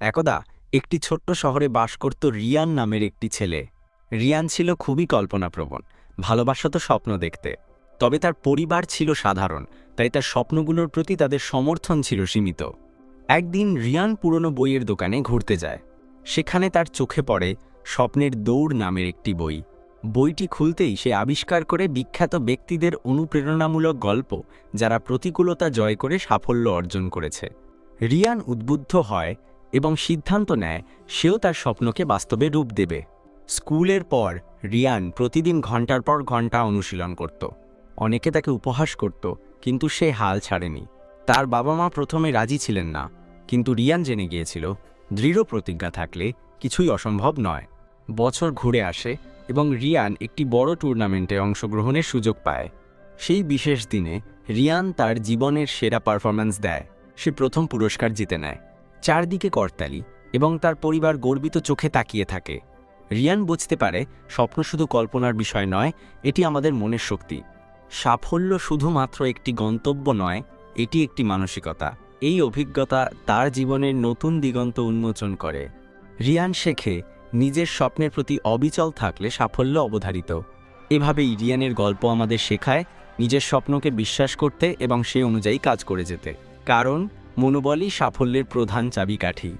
একদা, একটি ছোট্ট শহরে বাস করত রিয়ান নামের একটি ছেলে। রিয়ান ছিল খুবই কল্পনাপ্রবণ ভালোবাসত স্বপ্ন দেখতে। তবে তার পরিবার ছিল সাধারণ, তাই তার স্বপ্নগুলোর প্রতি তাদের সমর্থন ছিল সীমিত। একদিন রিয়ান পুরনো বইয়ের দোকানে ঘুরতে যায়। সেখানে তার চোখে পড়ে স্বপ্নের দৌড় নামের একটি বই। বইটি খুলতেই সে আবিষ্কার করে বিখ্যাত ব্যক্তিদের অনুপ্রেরণামূলক গল্প, যারা প্রতিকূলতা জয় করে সাফল্য অর্জন করেছে। রিয়ান উদ্বুদ্ধ হয় এবং সিদ্ধান্ত নেয় সেও তার স্বপ্নকে বাস্তবে রূপ দেবে। স্কুলের পর রিয়ান প্রতিদিন ঘণ্টার পর ঘণ্টা অনুশীলন করত। অনেকে তাকে উপহাস করত, কিন্তু সে হাল ছাড়েনি। তার বাবা মা প্রথমে রাজি ছিলেন না, কিন্তু রিয়ান জেনে গিয়েছিল, দৃঢ় প্রতিজ্ঞা থাকলে কিছুই অসম্ভব নয়। বছর ঘুরে আসে এবং রিয়ান একটি বড় টুর্নামেন্টে অংশগ্রহণের সুযোগ পায়। সেই বিশেষ দিনে রিয়ান তার জীবনের সেরা পারফরম্যান্স দেয়। সে প্রথম পুরস্কার জিতে নেয়। চারদিকে করতালি এবং তার পরিবার গর্বিত চোখে তাকিয়ে থাকে। রিয়ান বুঝতে পারে, স্বপ্ন শুধু কল্পনার বিষয় নয়, এটি আমাদের মনের শক্তি। সাফল্য শুধুমাত্র একটি গন্তব্য নয়, এটি একটি মানসিকতা। এই অভিজ্ঞতা তার জীবনের নতুন দিগন্ত উন্মোচন করে। রিয়ান শেখে, নিজের স্বপ্নের প্রতি অবিচল থাকলে সাফল্য অবধারিত। এভাবেই রিয়ানের গল্প আমাদের শেখায় নিজের স্বপ্নকে বিশ্বাস করতে এবং সে অনুযায়ী কাজ করে যেতে। কারণ মনোবলই সাফল্যের প্রধান চাবিকাঠি।